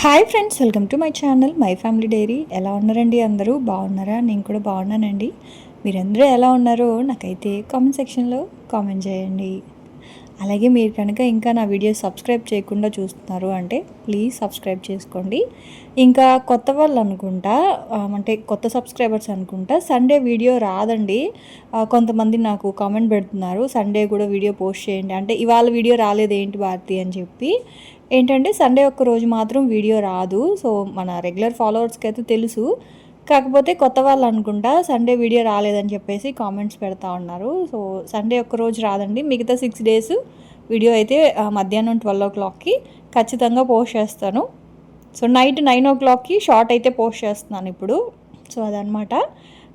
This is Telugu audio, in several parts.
Hi friends welcome to my channel my family diary. ఎలా ఉన్నారండి అందరూ? బాగున్నారా? నేను కూడా బాగున్నానండి. మీరందరూ ఎలా ఉన్నారో నాకైతే కామెంట్ సెక్షన్లో కామెంట్ చేయండి. అలాగే మీరు కనుక ఇంకా నా వీడియో సబ్స్క్రైబ్ చేయకుండా చూస్తున్నారు అంటే ప్లీజ్ సబ్స్క్రైబ్ చేసుకోండి. ఇంకా కొత్త వాళ్ళు అనుకుంటా అంటే కొత్త సబ్స్క్రైబర్స్ అనుకుంటా సండే వీడియో రాదండి. కొంతమంది నాకు కామెంట్ పెడుతున్నారు సండే కూడా వీడియో పోస్ట్ చేయండి. అంటే ఇవాళ వీడియో రాలేదు ఏంటి భారతి అని చెప్పి. ఏంటంటే సండే ఒక్క రోజు మాత్రం వీడియో రాదు. సో మన రెగ్యులర్ ఫాలోవర్స్కి అయితే తెలుసు. కాకపోతే కొత్త వాళ్ళు అనుకుంటా సండే వీడియో రాలేదని చెప్పేసి కామెంట్స్ పెడతా ఉన్నారు. సో సండే ఒక్క రోజు రాదండి. మిగతా సిక్స్ డేస్ వీడియో అయితే మధ్యాహ్నం ట్వెల్వ్ ఓ క్లాక్కి ఖచ్చితంగా పోస్ట్ చేస్తాను. సో నైట్ నైన్ ఓ క్లాక్కి షార్ట్ అయితే పోస్ట్ చేస్తున్నాను ఇప్పుడు. సో అదనమాట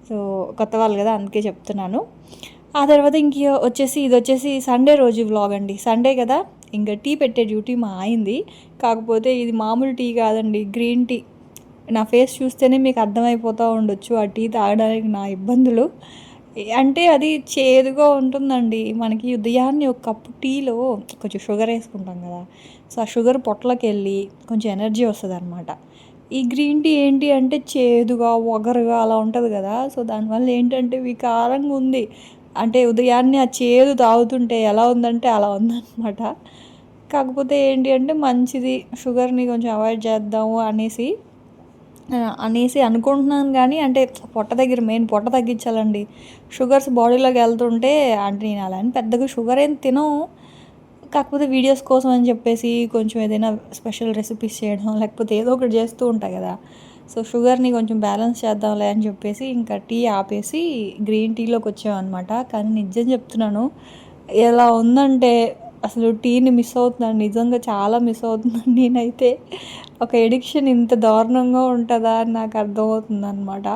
సో కొత్త వాళ్ళు కదా అందుకే చెప్తున్నాను. ఆ తర్వాత ఇంక వచ్చేసి ఇది వచ్చేసి సండే రోజు వ్లాగ్ అండి. సండే కదా ఇంకా టీ పెట్టే డ్యూటీ మా అయింది. కాకపోతే ఇది మామూలు టీ కాదండి గ్రీన్ టీ. నా ఫేస్ చూస్తేనే మీకు అర్థమైపోతూ ఉండొచ్చు ఆ టీ తాగడానికి నా ఇబ్బందులు. అంటే అది చేదుగా ఉంటుందండి. మనకి ఉదయాన్నే ఒక కప్పు టీలో కొంచెం షుగర్ వేసుకుంటాం కదా. సో ఆ షుగర్ పొట్లకి వెళ్ళి కొంచెం ఎనర్జీ వస్తుంది అనమాట ఈ గ్రీన్ టీ ఏంటి అంటే చేదుగా ఒగరుగా అలా ఉంటుంది కదా. సో దానివల్ల ఏంటంటే వికారంగా ఉంది. అంటే ఉదయాన్నే ఆ చేదు తాగుతుంటే ఎలా ఉందంటే అలా ఉందన్నమాట. కాకపోతే ఏంటి అంటే మంచిది షుగర్ని కొంచెం అవాయిడ్ చేద్దాము అనేసి అనేసి అనుకుంటున్నాను కానీ అంటే పొట్ట దగ్గర మెయిన్ పొట్ట తగ్గించాలండి. షుగర్స్ బాడీలోకి వెళ్తుంటే అంటే నేను అలా అని పెద్దగా షుగర్ ఏం తినవు కాకపోతే వీడియోస్ కోసం అని చెప్పేసి కొంచెం ఏదైనా స్పెషల్ రెసిపీస్ చేయడం లేకపోతే ఏదో ఒకటి చేస్తూ ఉంటాయి కదా. సో షుగర్ని కొంచెం బ్యాలెన్స్ చేద్దాంలే అని చెప్పేసి ఇంకా టీ ఆపేసి గ్రీన్ టీలోకి వచ్చామన్నమాట. కానీ నిజం చెప్తున్నాను ఎలా ఉందంటే అసలు టీని మిస్ అవుతున్నాను. నిజంగా చాలా మిస్ అవుతున్నాను. నేనైతే ఒక ఎడిక్షన్ ఇంత దారుణంగా ఉంటుందా అని నాకు అర్థమవుతుంది అనమాట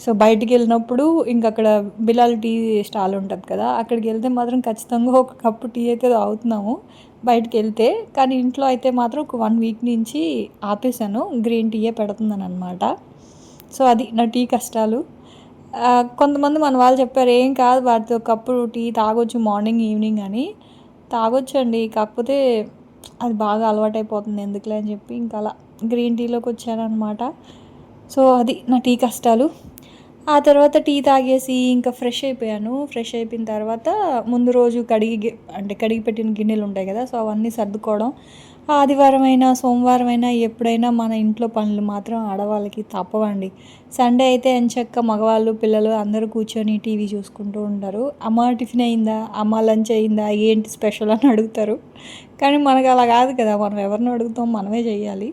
సో బయటికి వెళ్ళినప్పుడు ఇంక అక్కడ బిలాల్ టీ స్టాల్ ఉంటుంది కదా అక్కడికి వెళ్తే మాత్రం ఖచ్చితంగా ఒక కప్పు టీ అయితే తాగుతున్నాము బయటికి వెళ్తే. కానీ ఇంట్లో అయితే మాత్రం ఒక వన్ వీక్ నుంచి ఆపేసాను గ్రీన్ టీయే పెడుతున్నాను అనమాట సో అది నా టీ కష్టాలు. కొంతమంది మన వాళ్ళు చెప్పారు ఏం కాదు వాటితో ఒకప్పుడు కప్పు టీ తాగొచ్చు మార్నింగ్ ఈవినింగ్ అని. తాగొచ్చండి. కాకపోతే అది బాగా అలవాటైపోతుంది ఎందుకులే అని చెప్పి ఇంకా అలా గ్రీన్ టీలోకి వచ్చానమాట సో అది నా టీ కష్టాలు. ఆ తర్వాత టీ తాగేసి ఇంకా ఫ్రెష్ అయిపోయాను. ఫ్రెష్ అయిపోయిన తర్వాత ముందు రోజు కడిగి అంటే కడిగి పెట్టిన గిన్నెలు ఉంటాయి కదా సో అవన్నీ సర్దుకోవడం. ఆదివారం అయినా సోమవారం అయినా ఎప్పుడైనా మన ఇంట్లో పనులు మాత్రం ఆడవాళ్ళకి తప్పవండి. సండే అయితే ఎంచక్క మగవాళ్ళు పిల్లలు అందరూ కూర్చొని టీవీ చూసుకుంటూ ఉంటారు. అమ్మ టిఫిన్ అయిందా? అమ్మ లంచ్ అయిందా? ఏంటి స్పెషల్ అని అడుగుతారు. కానీ మనకు అలా కాదు కదా మనం ఎవరిని అడుగుతాం మనమే చేయాలి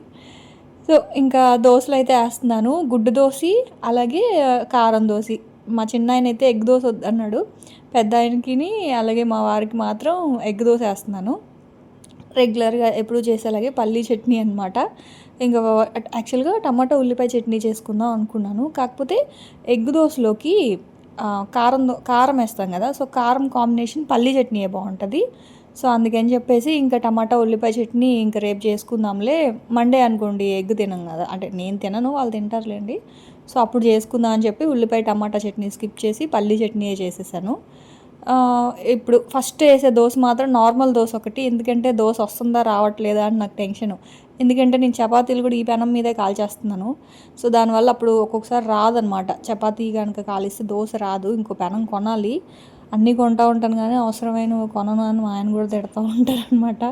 సో ఇంకా దోశలు అయితే వేస్తున్నాను. గుడ్డు దోశ అలాగే కారం దోశ. మా చిన్న ఆయన అయితే ఎగ్ దోశ వద్దన్నాడు. పెద్ద ఆయనకి అలాగే మా వారికి మాత్రం ఎగ్ దోశ వేస్తున్నాను. రెగ్యులర్గా ఎప్పుడు చేసేలాగే పల్లీ చట్నీ అనమాట ఇంకా యాక్చువల్గా టమాటా ఉల్లిపాయ చట్నీ చేసుకుందాం అనుకున్నాను. కాకపోతే ఎగ్ దోశలోకి కారం దో- కారం వేస్తాం కదా సో కారం కాంబినేషన్ పల్లీ చట్నీయే బాగుంటుంది సో అందుకని చెప్పేసి ఇంకా టమాటా ఉల్లిపాయ చట్నీ ఇంకా రేపు చేసుకుందాంలే. మండే అనుకోండి ఎగ్ తినం కదా. అంటే నేను తినను వాళ్ళు తింటారులేండి. సో అప్పుడు చేసుకుందాం అని చెప్పి ఉల్లిపాయ టమాటా చట్నీ స్కిప్ చేసి పల్లీ చట్నీయే చేసేసాను. ఇప్పుడు ఫస్ట్ వేసే దోశ మాత్రం నార్మల్ దోశ ఒకటి. ఎందుకంటే దోశ వస్తుందా రావట్లేదా అని నాకు టెన్షన్ ఎందుకంటే నేను చపాతీలు కూడా ఈ పెనం మీదే కాల్చేస్తున్నాను. సో దానివల్ల అప్పుడు ఒక్కొక్కసారి రాదనమాట. చపాతీ కనుక కాలిస్తే దోశ రాదు ఇంకో పెనం కొనాలి. అన్నీ కొంటా ఉంటాను కానీ అవసరమైన కొనను అని మా ఆయన కూడా తిడతా ఉంటారనమాట.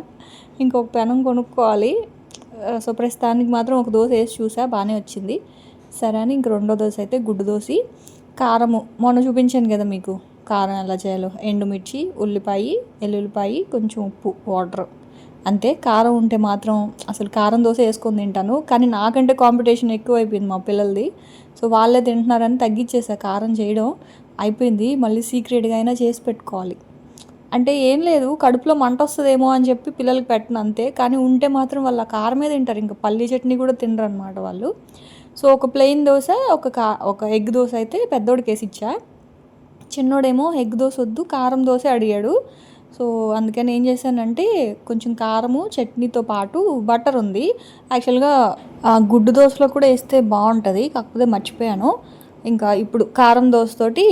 ఇంకొక పెనం కొనుక్కోవాలి. సో ప్రస్తుతానికి మాత్రం ఒక దోశ వేసి చూసా బాగానే వచ్చింది. సరే అని ఇంక రెండో దోశ అయితే గుడ్డు దోశ. కారము మొన్న చూపించాను కదా మీకు. కారం ఎలా చేయాలో. ఎండుమిర్చి ఉల్లిపాయ ఎల్లుల్లిపాయ కొంచెం ఉప్పు వాటర్. అంతే. కారం ఉంటే మాత్రం అసలు కారం దోశ వేసుకొని తింటాను. కానీ నాకంటే కాంపిటీషన్ ఎక్కువ అయిపోయింది మా పిల్లలది. సో వాళ్ళే తింటున్నారని తగ్గించేసా. కారం చేయడం అయిపోయింది. మళ్ళీ సీక్రెట్గా అయినా చేసి పెట్టుకోవాలి. అంటే ఏం లేదు. కడుపులో మంట వస్తుందేమో అని చెప్పి పిల్లలకి పెట్టను అంతే. కానీ ఉంటే మాత్రం వాళ్ళు కారం కారమే తింటారు. ఇంకా పల్లీ చట్నీ కూడా తినరు అనమాట వాళ్ళు. సో ఒక ప్లెయిన్ దోశ ఒక కా ఒక ఎగ్ దోశ అయితే పెద్దోడికి వేసి ఇచ్చా. చిన్నోడేమో ఎగ్ దోశ వద్దు కారం దోశ అడిగాడు. సో అందుకని ఏం చేశానంటే కొంచెం కారము చట్నీతో పాటు బటర్ ఉంది. యాక్చువల్గా గుడ్డు దోశలో కూడా వేస్తే బాగుంటుంది కాకపోతే మర్చిపోయాను. ఇంకా ఇప్పుడు కారం దోశతోటి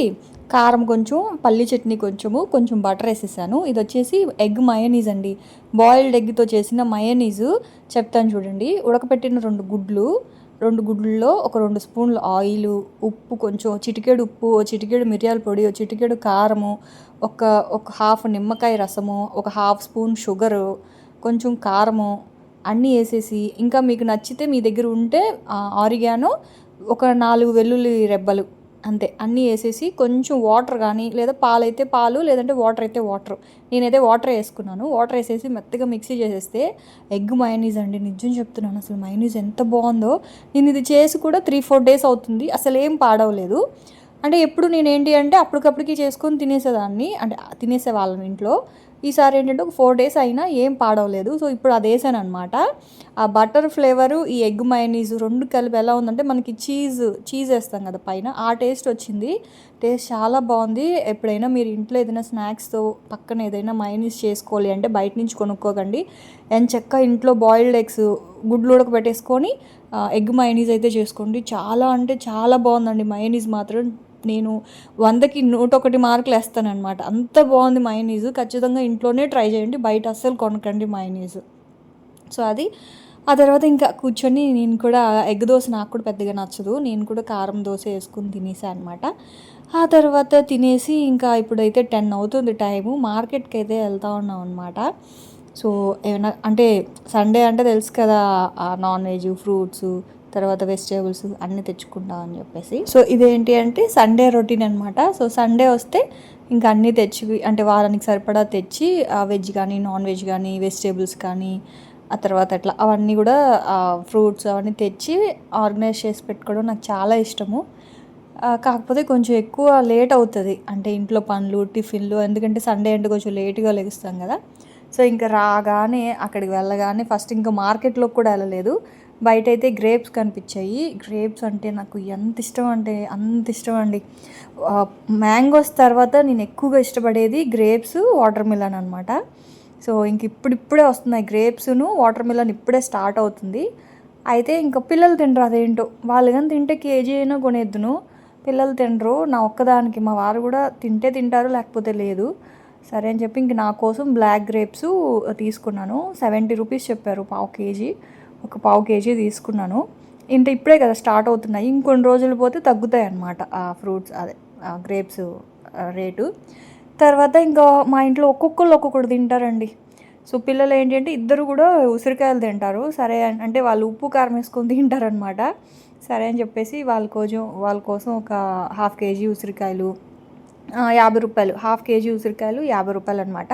కారం కొంచెం పల్లి చట్నీ కొంచెము కొంచెం బటర్ వేసేసాను. ఇది వచ్చేసి ఎగ్ మయనీస్ అండి. బాయిల్డ్ ఎగ్తో చేసిన మయనీస్ చెప్తాను చూడండి. ఉడకపెట్టిన రెండు గుడ్లు రెండు గుడ్లలో ఒక రెండు స్పూన్లు ఆయిల్ ఉప్పు కొంచెం చిటికెడు ఉప్పు ఓ చిటికెడు మిరియాల పొడి ఓ చిటికెడు కారము ఒక ఒక హాఫ్ నిమ్మకాయ రసము ఒక హాఫ్ స్పూన్ షుగరు కొంచెం కారము అన్నీ వేసేసి ఇంకా మీకు నచ్చితే మీ దగ్గర ఉంటే ఆరిగానో ఒక నాలుగు వెల్లుల్లి రెబ్బలు అంతే అన్నీ వేసేసి కొంచెం వాటర్ కానీ లేదా పాలు అయితే పాలు లేదంటే వాటర్ అయితే వాటర్. నేనైతే వాటర్ వేసుకున్నాను. వాటర్ వేసేసి మెత్తగా మిక్సీ చేసేస్తే ఎగ్ మైనీస్ అండి నిజం చెప్తున్నాను. అసలు మైనీస్ ఎంత బాగుందో. నేను ఇది చేసి కూడా త్రీ ఫోర్ డేస్ అవుతుంది. అసలు ఏం పాడవలేదు. అంటే ఎప్పుడు నేను ఏంటి అంటే అప్పటికప్పటికి చేసుకొని తినేసేదాన్ని. అంటే తినేసే వాళ్ళం ఇంట్లో. ఈసారి ఏంటంటే ఒక ఫోర్ డేస్ అయినా ఏం పాడవలేదు. సో ఇప్పుడు అది వేసాను అనమాట ఆ బటర్ ఫ్లేవరు ఈ ఎగ్ మైనీస్ రెండు కలిపి ఎలా ఉందంటే మనకి చీజ్ చీజ్ వేస్తాం కదా పైన ఆ టేస్ట్ వచ్చింది. టేస్ట్ చాలా బాగుంది. ఎప్పుడైనా మీరు ఇంట్లో ఏదైనా స్నాక్స్తో పక్కన ఏదైనా మైనీస్ చేసుకోవాలి అంటే బయట నుంచి కొనుక్కోకండి. అండ్ చెక్క ఇంట్లో బాయిల్డ్ ఎగ్స్ గుడ్లు ఉడకబెట్టేసుకొని ఎగ్ మైనీస్ అయితే చేసుకోండి. చాలా అంటే చాలా బాగుందండి మైనీస్ మాత్రం. నేను వందకి నూట ఒకటి మార్కులు వేస్తానమాట అంత బాగుంది మైనీస్ ఖచ్చితంగా ఇంట్లోనే ట్రై చేయండి. బయట అస్సలు కొనకండి మైనీస్ సో అది. ఆ తర్వాత ఇంకా కూర్చొని నేను కూడా ఎగ్ దోశ నాకు కూడా పెద్దగా నచ్చదు. నేను కూడా కారం దోశ వేసుకుని తినేసాను అనమాట ఆ తర్వాత తినేసి ఇంకా ఇప్పుడైతే టెన్ అవుతుంది టైము మార్కెట్కి అయితే వెళ్తా ఉన్నాం అనమాట సో ఏమైనా అంటే సండే అంటే తెలుసు కదా నాన్ వెజ్ ఫ్రూట్స్ తర్వాత వెజిటేబుల్స్ అన్నీ తెచ్చుకుంటాం అని చెప్పేసి. సో ఇదేంటి అంటే సండే రొటీన్ అనమాట సో సండే వస్తే ఇంకా అన్నీ తెచ్చి అంటే వారానికి సరిపడా తెచ్చి వెజ్ కానీ నాన్ వెజ్ కానీ వెజిటేబుల్స్ కానీ ఆ తర్వాత అట్లా అవన్నీ కూడా ఫ్రూట్స్ అవన్నీ తెచ్చి ఆర్గనైజ్ చేసి పెట్టుకోవడం నాకు చాలా ఇష్టము. కాకపోతే కొంచెం ఎక్కువ లేట్ అవుతుంది. అంటే ఇంట్లో పనులు టిఫిన్లు ఎందుకంటే సండే అంటే కొంచెం లేట్గా లెగుస్తాం కదా. సో ఇంకా రాగానే అక్కడికి వెళ్ళగానే ఫస్ట్ ఇంకా మార్కెట్లోకి కూడా వెళ్ళలేదు. బయట అయితే గ్రేప్స్ కనిపించాయి. గ్రేప్స్ అంటే నాకు ఎంత ఇష్టం అంటే అంత ఇష్టం అండి. మ్యాంగోస్ తర్వాత నేను ఎక్కువగా ఇష్టపడేది గ్రేప్స్ వాటర్ మిలన్ అనమాట సో ఇంక ఇప్పుడిప్పుడే వస్తున్నాయి గ్రేప్స్ను వాటర్ మిలన్ ఇప్పుడే స్టార్ట్ అవుతుంది. అయితే ఇంకా పిల్లలు తినరు అదేంటో. వాళ్ళు కానీ తింటే కేజీ అయినా కొనేద్దును. పిల్లలు తినరు. నా ఒక్కదానికి మా వారు కూడా తింటే తింటారు లేకపోతే లేదు. సరే అని చెప్పి ఇంక నా కోసం బ్లాక్ గ్రేప్స్ తీసుకున్నాను. సెవెంటీ రూపీస్ చెప్పారు పావు కేజీ. ఒక పావు కేజీ తీసుకున్నాను. ఇంత ఇప్పుడే కదా స్టార్ట్ అవుతున్నాయి. ఇంకొన్ని రోజులు పోతే తగ్గుతాయి అన్నమాట ఆ ఫ్రూట్స్ అదే గ్రేప్స్ రేటు. తర్వాత ఇంకా మా ఇంట్లో ఒక్కొక్కరు ఒక్కొక్కటి తింటారండి. సో పిల్లలు ఏంటంటే ఇద్దరు కూడా ఉసిరికాయలు తింటారు. సరే అంటే వాళ్ళు ఉప్పు కారం వేసుకొని తింటారనమాట సరే అని చెప్పేసి వాళ్ళ కోసం వాళ్ళ కోసం ఒక హాఫ్ కేజీ ఉసిరికాయలు యాభై రూపాయలు హాఫ్ కేజీ ఉసిరికాయలు యాభై రూపాయలు అనమాట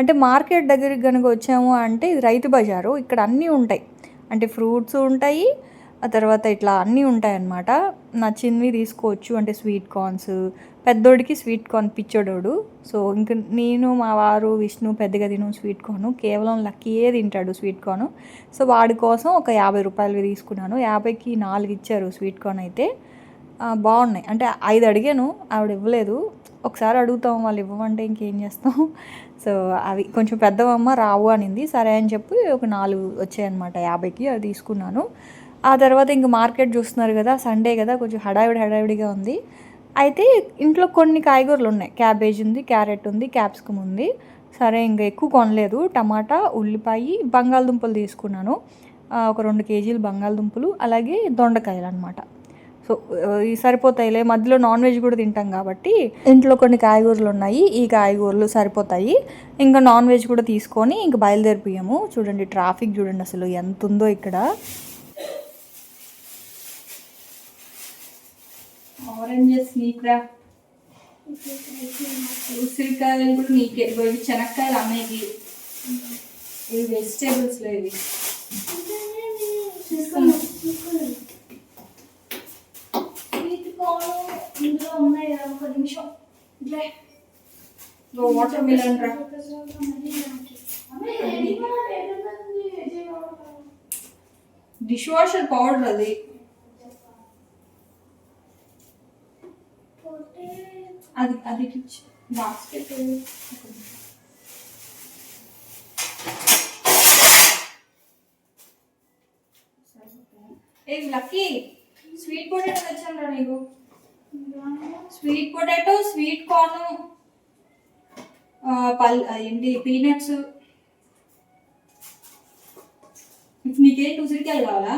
అంటే మార్కెట్ దగ్గరికి కనుక వచ్చాము అంటే ఇది రైతు బజారు. ఇక్కడ అన్నీ ఉంటాయి. అంటే ఫ్రూట్స్ ఉంటాయి ఆ తర్వాత ఇట్లా అన్నీ ఉంటాయన్నమాట. నచ్చినవి తీసుకోవచ్చు అంటే స్వీట్ కార్న్స్. పెద్దోడికి స్వీట్ కార్న్ పిచ్చోడోడు. సో ఇంక నేను మా వారు విష్ణు పెద్దగా తిను స్వీట్ కార్న్. కేవలం లక్కీయే తింటాడు స్వీట్ కార్న్. సో వాడి కోసం ఒక యాభై రూపాయలు తీసుకున్నాను. యాభైకి నాలుగు ఇచ్చారు స్వీట్ కార్న్ అయితే. బాగున్నాయి. అంటే ఐదు అడిగాను ఆవిడ ఇవ్వలేదు. ఒకసారి అడుగుతాం వాళ్ళు ఇవ్వమంటే ఇంకేం చేస్తాం? సో అవి కొంచెం పెద్దవమ్మ రావు అనింది. సరే అని చెప్పి ఒక నాలుగు వచ్చాయన్నమాట యాభైకి అవి తీసుకున్నాను. ఆ తర్వాత ఇంక మార్కెట్ చూస్తున్నారు కదా సండే కదా కొంచెం హడావిడి హడావిడిగా ఉంది. అయితే ఇంట్లో కొన్ని కాయగూరలు ఉన్నాయి. క్యాబేజ్ ఉంది క్యారెట్ ఉంది క్యాప్సికమ్ ఉంది. సరే ఇంకా ఎక్కువ కొనలేదు. టమాటా ఉల్లిపాయ బంగాళదుంపలు తీసుకున్నాను. ఒక రెండు కేజీలు బంగాళదుంపలు అలాగే దొండకాయలు అనమాట సో ఈ సరిపోతాయిలే. మధ్యలో నాన్ వెజ్ కూడా తింటాం కాబట్టి ఇంట్లో కొన్ని కాయగూరలు ఉన్నాయి. ఈ కాయగూరలు సరిపోతాయి. ఇంకా నాన్ వెజ్ కూడా తీసుకొని ఇంకా బయలుదేరిపోయాము. చూడండి ట్రాఫిక్ చూడండి అసలు ఎంత ఉందో ఇక్కడ. ఆరెంజెస్ నీకురా. ఉసిరికాయలు కూడా నీకే. ఇవి శనక్కాయలు ఇవి వెజిటేబుల్స్ ఇవి ఇందులో ఉన్నాయి ఒక నిమిషం వాటర్ మిలన్ రా డిష్ వాషర్ పౌడర్ అది అది అది బాస్కెట్ ఏ లక్కీ స్వీట్ పొటాటో తెచ్చాను రా నీకు స్వీట్ పొటాటో స్వీట్ కార్న్ పల్ ఏంటి పీనట్స్ నీకేంటి ఉసిరికాయలు కావాలా?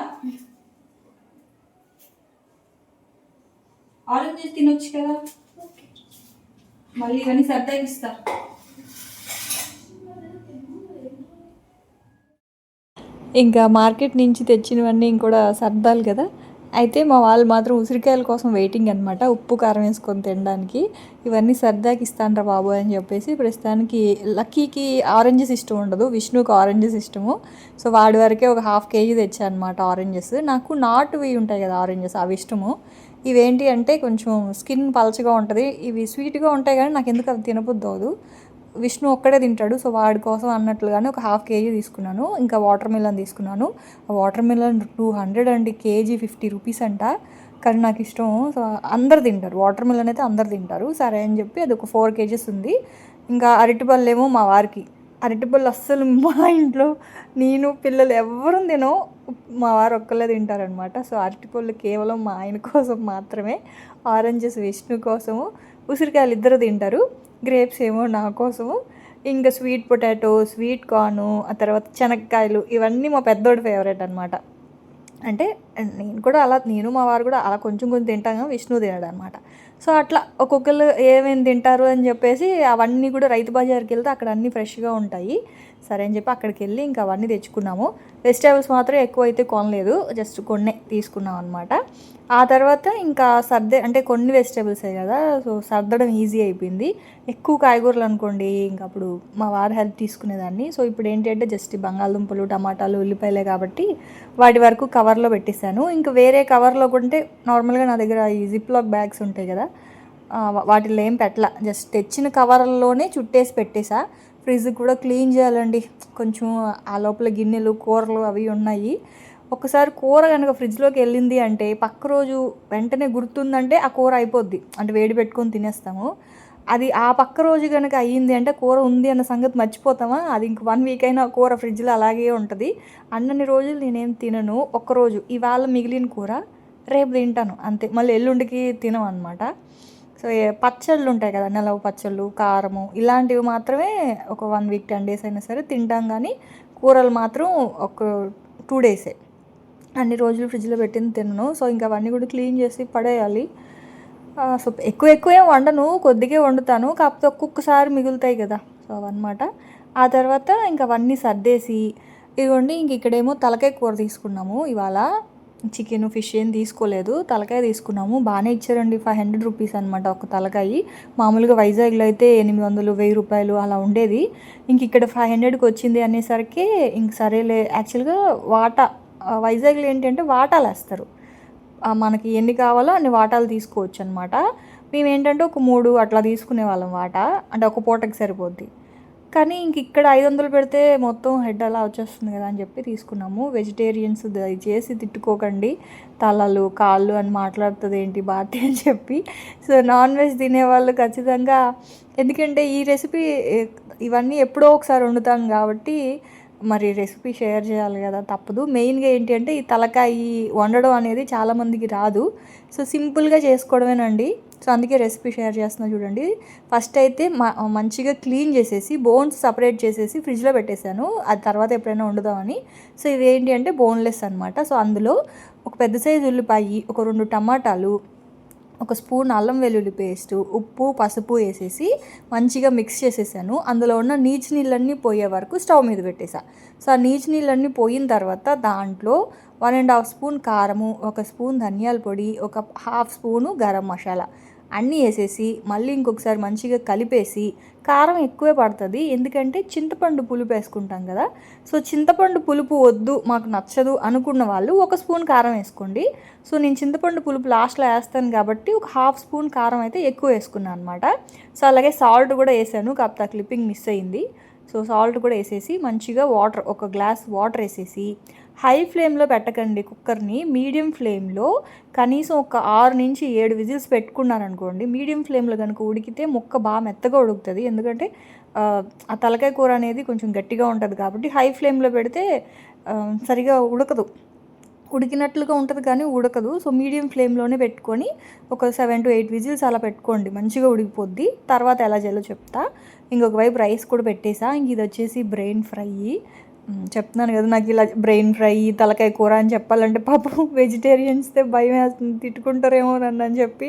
ఆరెంజ్ తినొచ్చు కదా? మళ్ళీ ఇవన్నీ సర్దాకి ఇస్తారు ఇంకా మార్కెట్ నుంచి తెచ్చినవన్నీ కూడా సర్దాలి కదా? అయితే మా వాళ్ళు మాత్రం ఉసిరికాయల కోసం వెయిటింగ్ అనమాట ఉప్పు కారం వేసుకొని తినడానికి. ఇవన్నీ సరదాకి ఇస్తానరా బాబు అని చెప్పేసి ప్రస్తుతానికి లక్కీకి ఆరెంజెస్ ఇష్టం ఉండదు. విష్ణుకి ఆరెంజెస్ ఇష్టము. సో వాడి వరకే ఒక హాఫ్ కేజీ తెచ్చానమాట ఆరెంజెస్ నాకు నాటువి ఉంటాయి కదా ఆరెంజెస్ అవి ఇష్టము. ఇవేంటి అంటే కొంచెం స్కిన్ పలచగా ఉంటుంది. ఇవి స్వీట్గా ఉంటాయి కానీ నాకు ఎందుకు అవి తినబుద్దు విష్ణు ఒక్కడే తింటాడు. సో వాడి కోసం అన్నట్లుగానే ఒక హాఫ్ కేజీ తీసుకున్నాను. ఇంకా వాటర్ మిలన్ తీసుకున్నాను. ఆ వాటర్ మిలన్ టూ హండ్రెడ్ అండి కేజీ ఫిఫ్టీ రూపీస్ అంట. కానీ నాకు ఇష్టం. సో అందరు తింటారు. వాటర్ మిలన్ అయితే అందరు తింటారు. సరే అని చెప్పి అది ఒక ఫోర్ కేజీస్ ఉంది. ఇంకా అరటిపళ్ళు ఏమో మా వారికి. అరటిపళ్ళు అస్సలు మా ఇంట్లో నేను పిల్లలు ఎవరు తినో మా వారు ఒక్కళ్ళే తింటారనమాట సో అరటిపళ్ళు కేవలం మా ఆయన కోసం మాత్రమే. ఆరెంజెస్ విష్ణు కోసము. ఉసిరికాయలు ఇద్దరు తింటారు. గ్రేప్స్ ఏమో నా కోసము. ఇంకా స్వీట్ పొటాటో స్వీట్ కార్ను ఆ తర్వాత శనక్కాయలు ఇవన్నీ మా పెద్దోడి ఫేవరెట్ అనమాట అంటే నేను కూడా అలా నేను మా వారు కూడా అలా కొంచెం కొంచెం తింటాం విష్ణు తినడు అనమాట సో అట్లా ఒక్కొక్కరు ఏమేమి తింటారు అని చెప్పేసి అవన్నీ కూడా రైతు బజార్కి వెళ్తే అక్కడ అన్నీ ఫ్రెష్గా ఉంటాయి. సరే అని చెప్పి అక్కడికి వెళ్ళి ఇంకా అవన్నీ తెచ్చుకున్నాము. వెజిటేబుల్స్ మాత్రం ఎక్కువ అయితే కొనలేదు జస్ట్ కొన్నే తీసుకున్నాం అనమాట ఆ తర్వాత ఇంకా సర్దే అంటే కొన్ని వెజిటేబుల్సే కదా సో సర్దడం ఈజీ అయిపోయింది. ఎక్కువ కాయగూరలు అనుకోండి ఇంకా అప్పుడు మా వారి హెల్ప్ తీసుకునేదాన్ని. సో ఇప్పుడు ఏంటంటే జస్ట్ బంగాళదుంపలు టమాటాలు ఉల్లిపాయలే కాబట్టి వాటి వరకు కవర్లో పెట్టేశాను. ఇంకా వేరే కవర్లో కొంటే నార్మల్గా నా దగ్గర ఈ జిప్ లాక్ బ్యాగ్స్ ఉంటాయి కదా వాటిలో ఏం పెట్టలా. జస్ట్ తెచ్చిన కవర్లోనే చుట్టేసి పెట్టేశా ఫ్రిడ్జ్ కూడా క్లీన్ చేయాలండి. కొంచెం ఆ లోపల గిన్నెలు కూరలు అవి ఉన్నాయి. ఒకసారి కూర కనుక ఫ్రిడ్జ్లోకి వెళ్ళింది అంటే పక్క రోజు వెంటనే గుర్తుందంటే ఆ కూర అయిపోద్ది. అంటే వేడి పెట్టుకొని తినేస్తాము. అది ఆ పక్క రోజు కనుక అయ్యింది అంటే కూర ఉంది అన్న సంగతి మర్చిపోతామా? అది ఇంక వన్ వీక్ అయినా కూర ఫ్రిడ్జ్లో అలాగే ఉంటుంది. అన్నన్ని రోజులు నేనేం తినను. ఒక్కరోజు ఇవాళ మిగిలిన కూర రేపు తింటాను. అంతే. మళ్ళీ ఎల్లుండికి తినం అనమాట సో పచ్చళ్ళు ఉంటాయి కదా నెలవు పచ్చళ్ళు కారము ఇలాంటివి మాత్రమే ఒక వన్ వీక్ టెన్ డేస్ అయినా సరే తింటాం కానీ కూరలు మాత్రం ఒక టూ డేసే. అన్ని రోజులు ఫ్రిడ్జ్లో పెట్టింది తినను. సో ఇంకా అవన్నీ కూడా క్లీన్ చేసి పడేయాలి. సో ఎక్కువ ఎక్కువ ఏం వండను. కొద్దిగా వండుతాను. కాకపోతే ఒక్కొక్కసారి మిగులుతాయి కదా. సో అవన్నమాట. ఆ తర్వాత ఇంకా అవన్నీ సర్దేసి ఇదిగోండి ఇంక ఇక్కడేమో తలకాయ కూర తీసుకున్నాము. ఇవాళ చికెన్ ఫిష్ ఏం తీసుకోలేదు. తలకాయ తీసుకున్నాము. బాగానే ఇచ్చారండి. ఫైవ్ హండ్రెడ్ రూపీస్ అనమాట ఒక తలకాయ. మామూలుగా వైజాగ్లో అయితే ఎనిమిది వందలు వెయ్యి రూపాయలు అలా ఉండేది. ఇంక ఇక్కడ ఫైవ్ హండ్రెడ్కి వచ్చింది అనేసరికి ఇంక సరేలే. యాక్చువల్గా వాటా వైజాగ్లో ఏంటంటే వాటాలు వేస్తారు. మనకి ఎన్ని కావాలో అన్ని వాటాలు తీసుకోవచ్చు అనమాట మేము ఏంటంటే ఒక మూడు అట్లా తీసుకునే వాళ్ళం వాటా. అంటే ఒక పూటకి సరిపోద్ది. కానీ ఇంక ఇక్కడ ఐదు వందలు పెడితే మొత్తం హెడ్ అలా వచ్చేస్తుంది కదా అని చెప్పి తీసుకున్నాము. వెజిటేరియన్స్ దయచేసి తిట్టుకోకండి. తలలు కాళ్ళు అని మాట్లాడుతుంది ఏంటి భారతి అని చెప్పి. సో నాన్ వెజ్ తినేవాళ్ళు ఖచ్చితంగా ఎందుకంటే ఈ రెసిపీ ఇవన్నీ ఎప్పుడో ఒకసారి వండుతాం కాబట్టి మరి రెసిపీ షేర్ చేయాలి కదా తప్పదు. మెయిన్గా ఏంటి అంటే ఈ తలకాయ వండడం అనేది చాలామందికి రాదు. సో సింపుల్గా చేసుకోవడమేనండి. సో అందుకే రెసిపీ షేర్ చేస్తున్నా చూడండి. ఫస్ట్ అయితే మంచిగా క్లీన్ చేసేసి బోన్స్ సపరేట్ చేసేసి ఫ్రిడ్జ్లో పెట్టేశాను. అది తర్వాత ఎప్పుడైనా వండుదామని. సో ఇవి ఏంటి అంటే బోన్లెస్ అనమాట సో అందులో ఒక పెద్ద సైజు ఉల్లిపాయ ఒక రెండు టమాటాలు ఒక స్పూన్ అల్లం వెల్లుల్లి పేస్ట్ ఉప్పు పసుపు వేసేసి మంచిగా మిక్స్ చేసేసాను. అందులో ఉన్న నీచు నీళ్ళన్నీ పోయే వరకు స్టవ్ మీద పెట్టేసా. సో ఆ నీచు నీళ్ళన్నీ పోయిన తర్వాత దాంట్లో వన్ అండ్ హాఫ్ స్పూన్ కారము ఒక స్పూన్ ధనియాల పొడి ఒక హాఫ్ స్పూను గరం మసాలా. అన్నీ వేసేసి మళ్ళీ ఇంకొకసారి మంచిగా కలిపేసి కారం ఎక్కువే పడుతుంది. ఎందుకంటే చింతపండు పులుపు వేసుకుంటాం కదా. సో చింతపండు పులుపు వద్దు మాకు నచ్చదు అనుకున్న వాళ్ళు ఒక స్పూన్ కారం వేసుకోండి. సో నేను చింతపండు పులుపు లాస్ట్లో వేస్తాను కాబట్టి ఒక హాఫ్ స్పూన్ కారం అయితే ఎక్కువ వేసుకున్నాను అనమాట సో అలాగే సాల్ట్ కూడా వేసాను కాకపోతే క్లిప్పింగ్ మిస్ అయింది. సో సాల్ట్ కూడా వేసేసి మంచిగా వాటర్ ఒక గ్లాస్ వాటర్ వేసేసి హై ఫ్లేమ్లో పెట్టకండి కుక్కర్ని. మీడియం ఫ్లేమ్లో కనీసం ఒక ఆరు నుంచి ఏడు విజిల్స్ పెట్టుకున్నారనుకోండి మీడియం ఫ్లేమ్లో కనుక ఉడికితే ముక్క బాగా మెత్తగా ఉడుకుతుంది. ఎందుకంటే ఆ తలకాయ కూర అనేది కొంచెం గట్టిగా ఉంటుంది కాబట్టి హై ఫ్లేమ్లో పెడితే సరిగా ఉడకదు. ఉడికినట్లుగా ఉంటుంది కానీ ఉడకదు. సో మీడియం ఫ్లేమ్లోనే పెట్టుకొని ఒక సెవెన్ టు ఎయిట్ విజిల్స్ అలా పెట్టుకోండి. మంచిగా ఉడికిపోద్ది. తర్వాత ఎలా చేయాలో చెప్తా. ఇంకొక వైపు రైస్ కూడా పెట్టేసా. ఇంక ఇది వచ్చేసి బ్రెయిన్ ఫ్రై. చెప్తున్నాను కదా నాకు ఇలా బ్రెయిన్ ఫ్రై తలకాయ కూర అని చెప్పాలంటే పాపం వెజిటేరియన్స్తే భయం వేస్తుంది తిట్టుకుంటారేమో నన్ను అని చెప్పి.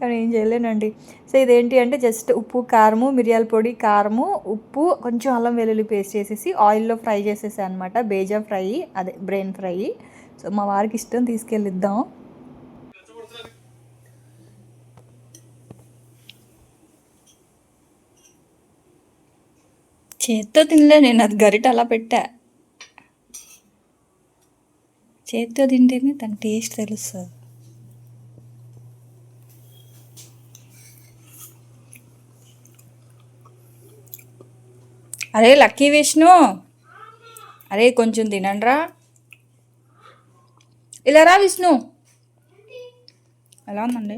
కానీ ఏం చేయలేనండి. సో ఇదేంటి అంటే జస్ట్ ఉప్పు కారము మిరియాల పొడి కారము ఉప్పు కొంచెం అల్లం వెల్లుల్లి పేస్ట్ చేసేసి ఆయిల్లో ఫ్రై చేసేసాను అనమాట బేజా ఫ్రై అదే బ్రెయిన్ ఫ్రై. సో మా వారికి ఇష్టం తీసుకెళ్ళిద్దాం. చేత్తో తినలే నేను అది గరిట అలా పెట్టా. చేత్తో తింటేనే దాని టేస్ట్ తెలుస్తుంది. అరే లక్కీ విష్ణు అరే కొంచెం తినండిరా. ఇలా రా విష్ణు. ఎలా ఉందండి?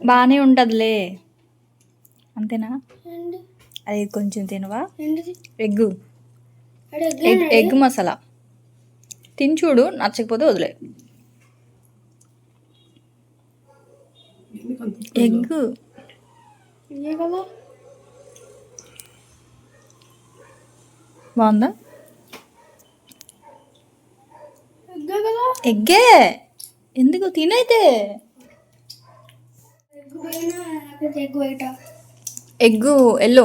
బాగానే ఉంటుందిలే. అంతేనా? అది కొంచెం తినవా? ఎగ్గు. Egg egg masala. తిని చూడు నచ్చకపోతే వదిలే. ఎగ్ బాగుందా? ఎగ్గే ఎందుకు? తినైతే. Egg yellow.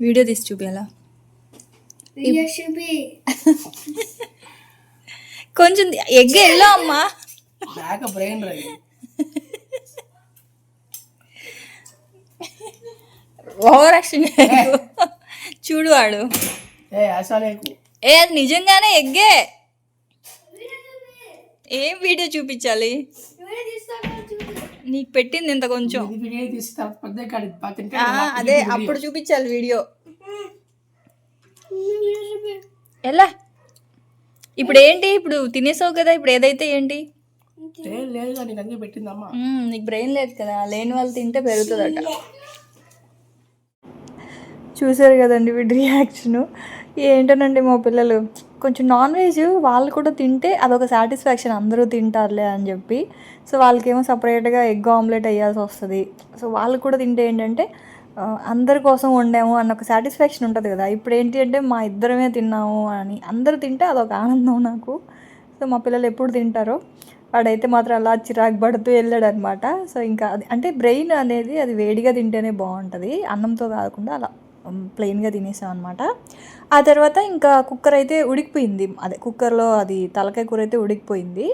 వీడియో తీసి చూపించాలా కొంచెం ఎగ్ ఎల్లో అమ్మా. బ్రెయిన్ ఓవర్ యాక్షన్ చూడు వాడు. ఏ అది నిజంగానే ఎగ్గే. ఏం వీడియో చూపించాలి? నీకు పెట్టింది ఇంత కొంచెం. అదే అప్పుడు చూపించాలి వీడియో. ఎలా ఇప్పుడు ఏంటి? ఇప్పుడు తినేసావు కదా ఇప్పుడు ఏదైతే ఏంటి? నీకు బ్రెయిన్ లేదు కదా లేని వాళ్ళు తింటే పెరుగుతుందట. చూసారు కదండి వీడి రియాక్షను ఏంటోనండి మా పిల్లలు? కొంచెం నాన్ వెజ్ వాళ్ళు కూడా తింటే అదొక సాటిస్ఫాక్షన్ అందరూ తింటారులే అని చెప్పి. సో వాళ్ళకేమో సపరేట్గా ఎగ్ ఆమ్లెట్ వేయాల్సి వస్తుంది. సో వాళ్ళు కూడా తింటే ఏంటంటే అందరి కోసం వండాము అన్న ఒక సాటిస్ఫాక్షన్ ఉంటుంది కదా. ఇప్పుడు ఏంటి అంటే మా ఇద్దరమే తిన్నాము అని అందరూ తింటే అదొక ఆనందం నాకు. సో మా పిల్లలు ఎప్పుడు తింటారో వాడైతే మాత్రం అలా చిరాకు పడుతూ వెళ్ళాడు అనమాట సో ఇంకా అది అంటే బ్రెయిన్ అనేది అది వేడిగా తింటేనే బాగుంటుంది. అన్నంతో కాకుండా అలా. ప్లెయిన్గా తినేసాం అనమాట ఆ తర్వాత ఇంకా కుక్కర్ అయితే ఉడికిపోయింది. అదే కుక్కర్లో అది తలకాయ కూర అయితే ఉడికిపోయింది.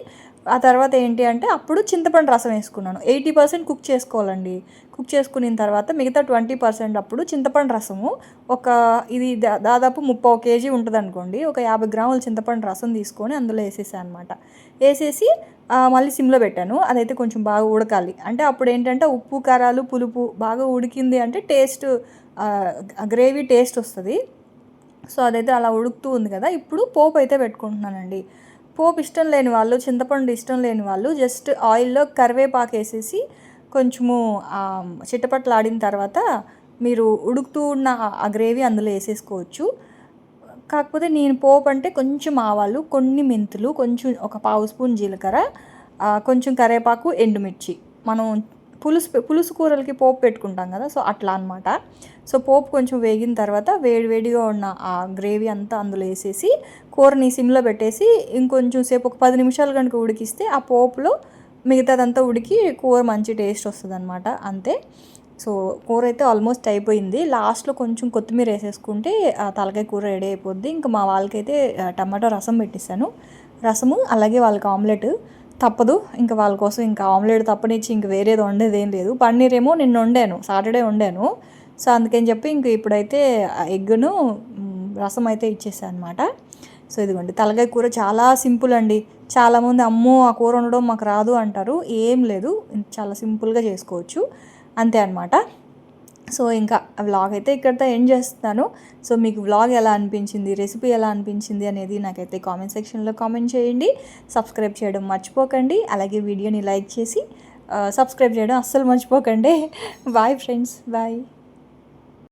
ఆ తర్వాత ఏంటి అంటే అప్పుడు చింతపండు రసం వేసుకున్నాను. ఎయిటీ పర్సెంట్ కుక్ చేసుకోవాలండి. కుక్ చేసుకున్న తర్వాత మిగతా ట్వంటీ పర్సెంట్ అప్పుడు చింతపండు రసము. ఒక ఇది దాదాపు ముప్పై కేజీ ఉంటుంది అనుకోండి ఒక యాభై గ్రాముల చింతపండు రసం తీసుకొని అందులో వేసేసాను అనమాట వేసేసి మళ్ళీ సిమ్లో పెట్టాను. అదైతే కొంచెం బాగా ఉడకాలి. అంటే అప్పుడు ఏంటంటే ఉప్పు కారాలు పులుపు బాగా ఉడికింది అంటే టేస్ట్ గ్రేవీ టేస్ట్ వస్తుంది. సో అదైతే అలా ఉడుకుతూ ఉంది కదా. ఇప్పుడు పోపు అయితే పెట్టుకుంటున్నానండి. పోపు ఇష్టం లేని వాళ్ళు చింతపండు ఇష్టం లేని వాళ్ళు జస్ట్ ఆయిల్లో కరివేపాకు వేసేసి కొంచెము చిట్టపట్లాడిన చిట్టపట్లు ఆడిన తర్వాత మీరు ఉడుకుతూ ఉన్న ఆ- గ్రేవీ అందులో వేసేసుకోవచ్చు. కాకపోతే నేను పోపు అంటే కొంచెం ఆవాలు కొన్ని మెంతులు కొంచెం ఒక పావు స్పూన్ జీలకర్ర కొంచెం కరివేపాకు ఎండుమిర్చి. మనం పులుసు పులుసు కూరలకి పోపు పెట్టుకుంటాం కదా. సో అట్లా అనమాట సో పోపు కొంచెం వేగిన తర్వాత వేడివేడిగా ఉన్న ఆ గ్రేవీ అంతా అందులో వేసేసి కూరని సిమ్లో పెట్టేసి ఇంకొంచెం సేపు ఒక పది నిమిషాలు కనుక ఉడికిస్తే ఆ పోపులో మిగతాదంతా ఉడికి కూర మంచి టేస్ట్ వస్తుంది అనమాట అంతే. సో కూర అయితే ఆల్మోస్ట్ అయిపోయింది. లాస్ట్లో కొంచెం కొత్తిమీర వేసేసుకుంటే ఆ తలకాయ కూర రెడీ అయిపోద్ది. ఇంకా మా వాళ్ళకైతే టమాటో రసం పెట్టిస్తాను రసము అలాగే వాళ్ళకి ఆమ్లెట్. తప్పదు. ఇంకా వాళ్ళ కోసం ఇంకా ఆమ్లెట్ తప్పనిచ్చి ఇంక వేరేది వండేది ఏం లేదు. పన్నీర్ ఏమో నిన్న వండాను. సాటర్డే వండాను. సో అందుకని చెప్పి ఇంక ఇప్పుడైతే ఆ ఎగ్గును రసం అయితే ఇచ్చేసాను అనమాట సో ఇదిగోండి తలకాయ కూర చాలా సింపుల్ అండి. చాలామంది అమ్మో ఆ కూర ఉండడం మాకు రాదు అంటారు. ఏం లేదు చాలా సింపుల్గా చేసుకోవచ్చు. అంతే అనమాట సో ఇంకా వ్లాగ్ అయితే ఇక్కడితో ఎండ్ చేస్తున్నాను. సో మీకు వ్లాగ్ ఎలా అనిపించింది రెసిపీ ఎలా అనిపించింది అనేది నాకైతే కామెంట్ సెక్షన్లో కామెంట్ చేయండి. సబ్స్క్రైబ్ చేయడం మర్చిపోకండి. అలాగే వీడియోని లైక్ చేసి సబ్స్క్రైబ్ చేయడం అస్సలు మర్చిపోకండి. Bye friends bye.